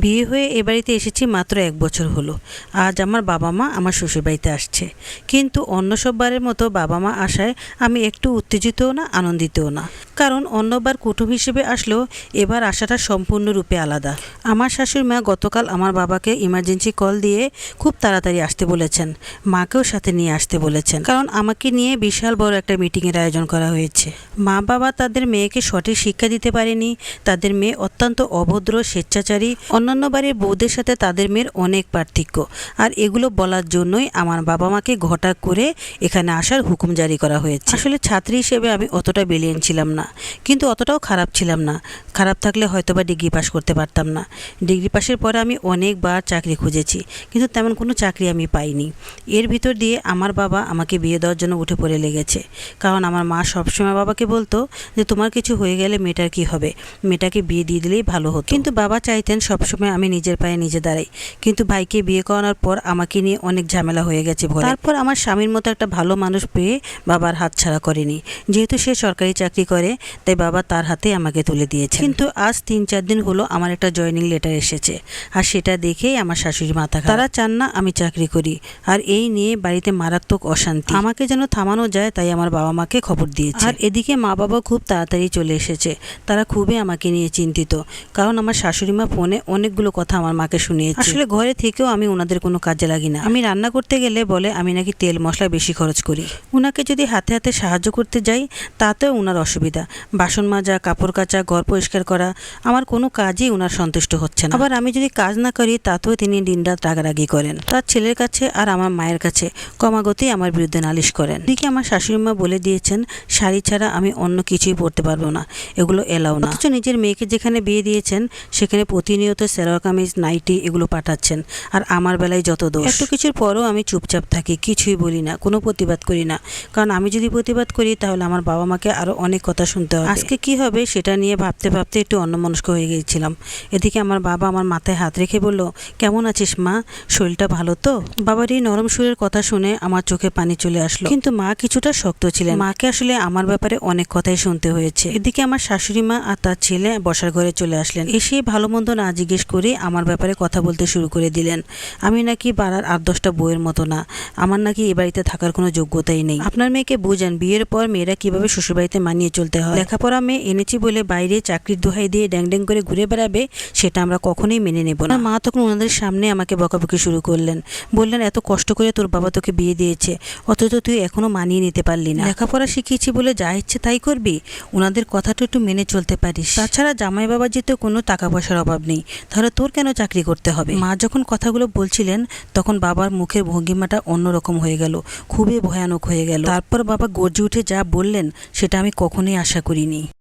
বিয়ে হয়ে এ বাড়িতে এসেছি মাত্র এক বছর হলো। আজ আমার বাবা মা আমার শ্বশুরবাড়িতে আসছে। কিন্তু অন্য সব বারের মতো বাবা মা আসায় আমি একটু উত্তেজিতও না, আনন্দিতও না। কারণ অন্যবার কুটুম হিসেবে আসলেও এবার আসাটা সম্পূর্ণরূপে আলাদা। আমার শাশুড়ি মা গতকাল আমার বাবাকে ইমার্জেন্সি কল দিয়ে খুব তাড়াতাড়ি আসতে বলেছেন। মাকেও সাথে নিয়ে আসতে বলেছেন। কারণ আমাকে নিয়ে বিশাল বড় একটা মিটিংয়ের আয়োজন করা হয়েছে। মা বাবা তাদের মেয়েকে সঠিক শিক্ষা দিতে পারেনি। তাদের মেয়ে অত্যন্ত অভদ্র, স্বেচ্ছাচারী অন্যান্য বাড়ির বউদের সাথে তাদের মেয়ের অনেক পার্থক্য। আর এগুলো বলার জন্যই আমার বাবা মাকে ঘটা করে এখানে আসার হুকুম জারি করা হয়েছে। আসলে ছাত্রী হিসেবে আমি অতটা ব্রিলিয়েন্ট ছিলাম না, কিন্তু অতটাও খারাপ ছিলাম না। খারাপ থাকলে হয়তো বা ডিগ্রি পাস করতে পারতাম না। ডিগ্রি পাসের পরে আমি অনেকবার চাকরি খুঁজেছি, কিন্তু তেমন কোনো চাকরি আমি পাইনি। এর ভিতর দিয়ে আমার বাবা আমাকে বিয়ে দেওয়ার জন্য উঠে পড়ে লেগেছে। কারণ আমার মা সবসময় বাবাকে বলতো যে, তোমার কিছু হয়ে গেলে মেয়েটার কি হবে? মেয়েটাকে বিয়ে দিয়ে দিলেই ভালো হতো। কিন্তু বাবা চাইতেন সবসময় আমি নিজের পায়ে নিজে দাঁড়াই। কিন্তু ভাইকে বিয়ে করানোর পর আমাকে নিয়ে অনেক ঝামেলা হয়ে গেছে ভরে তারপর আমার স্বামীর মতো একটা ভালো মানুষ পেয়ে বাবার হাত ছাড়া করেনি। যেহেতু সে সরকারি চাকরি করে, তাই বাবা তার হাতে আমাকে তুলে দিয়েছে। কিন্তু আজ তিন চার দিন হলো আমার একটা জয়নিং লেটার এসেছে। আর সেটা দেখেই আমার শাশুড়ি মাথা তারা চান না আমি চাকরি করি। আর এই নিয়ে বাড়িতে মারাত্মক অশান্তি। আমাকে যেন থামানো যায়, তাই আমার বাবা মাকে খবর দিয়েছে। আর এদিকে মা বাবা খুব তাড়াতাড়ি চলে এসেছে। তারা খুবই আমাকে নিয়ে চিন্তিত। কারণ আমার শাশুড়ি মা ফোনে অনেকগুলো কথা আমার মাকে শুনিয়েছে। আসলে ঘরে থেকেও আমি ওনাদের কোনো কাজে লাগি না। আমি রান্না করতে গেলে বলে আমি নাকি তেল মশলা বেশি খরচ করি। ওনাকে যদি হাতে হাতে সাহায্য করতে যাই, তাতেও ওনার অসুবিধা। বাসন মাজা, কাপড় কাচা, ঘর পরিষ্কার করা, আমার কোনো কাজই ওনার সন্তুষ্ট হচ্ছে না। আবার আমি যদি কাজ না করি, তাতেও তিনি দিনরাত রাগারাগি করেন। তার ছেলের কাছে আর আমার মায়ের কাছে ক্রমাগতই আমার বিরুদ্ধে নালিশ করেন। দিকে আমার শাশুড়ি মা বলে দিয়েছেন, শাড়ি ছাড়া আমি অন্য কিছুই পরতে পারব না। এগুলো এলাও না। অথচ নিজের মেয়েকে যেখানে বিয়ে দিয়েছেন, সেখানে প্রতিনিয়ত সেলোয়ার কামিজ নাইটি এগুলো পাঠাচ্ছেন। আর আমার বেলায় যত দোষ। এত কিছুর পরও আমি চুপচাপ থাকি কিছুই বলি না কোনো প্রতিবাদ করি না। কারণ আমি যদি প্রতিবাদ করি তাহলে আমার বাবা মাকে আরও অনেক কথা শুনতে হবে। আজকে কি হবে সেটা নিয়ে ভাবতে ভাবতে একটু অন্যমনস্ক হয়ে গিয়েছিলাম। এদিকে আমার বাবা আমার মাথায় হাত রেখে বলল কেমন আছিস মা? শরীরটা ভালো তো? বাবার এই নরম সুরের কথা শুনে আমার চোখে পানি চলে আসলো। কিন্তু মা কিছুটা শক্ত ছিলেন। মাকে আসলে আমার ব্যাপারে অনেক কথাই শুনতে হয়েছে। এদিকে আমার শাশুড়ি মা আর তার ছেলে বসার ঘরে চলে আসলেন। এসে ভালো মন্দ না জিজ্ঞেস করে আমার ব্যাপারে কথা বলতে শুরু করে দিলেন। আমি নাকি পাড়ার আট দশটা বইয়ের মতো না। আমার নাকি এ বাড়িতে থাকার কোনো যোগ্যতাই নেই। আপনার মেয়েকে বোঝান, বিয়ের পর মেয়েরা কীভাবে শ্বশুরবাড়িতে মানিয়ে চলতে হয়? লেখাপড়া মেয়ে এনেছি বলে বাইরে চাকরির দোহাই দিয়ে ড্যাং ড্যাং করে ঘুরে বেড়াবে, সেটা আমরা কখনোই মেনে নেব না। মা তখন ওনাদের সামনে আমাকে বকাবকি শুরু করলেন। বললেন, এত কষ্ট করে তোর বাবা তোকে বিয়ে দিয়েছে, অথচ তুই এখনও মানিয়ে নিতে পারলি না। লেখাপড়া শিখিয়েছি বলে যা ইচ্ছে তাই করবি, ওনাদের কথাটা একটু মেনে চলতে পারিস। তাছাড়া জামাই বাবা যেতে কোনো টাকা পয়সার অভাব নেই। তাহলে তোর কেন চাকরি করতে হবে? মা যখন কথাগুলো বলছিলেন, তখন বাবার মুখের ভঙ্গিমাটা অন্যরকম হয়ে গেল, খুবই ভয়ানক হয়ে গেল। তারপর বাবা গর্জে উঠে যা বললেন, সেটা আমি কখনোই আশা করিনি।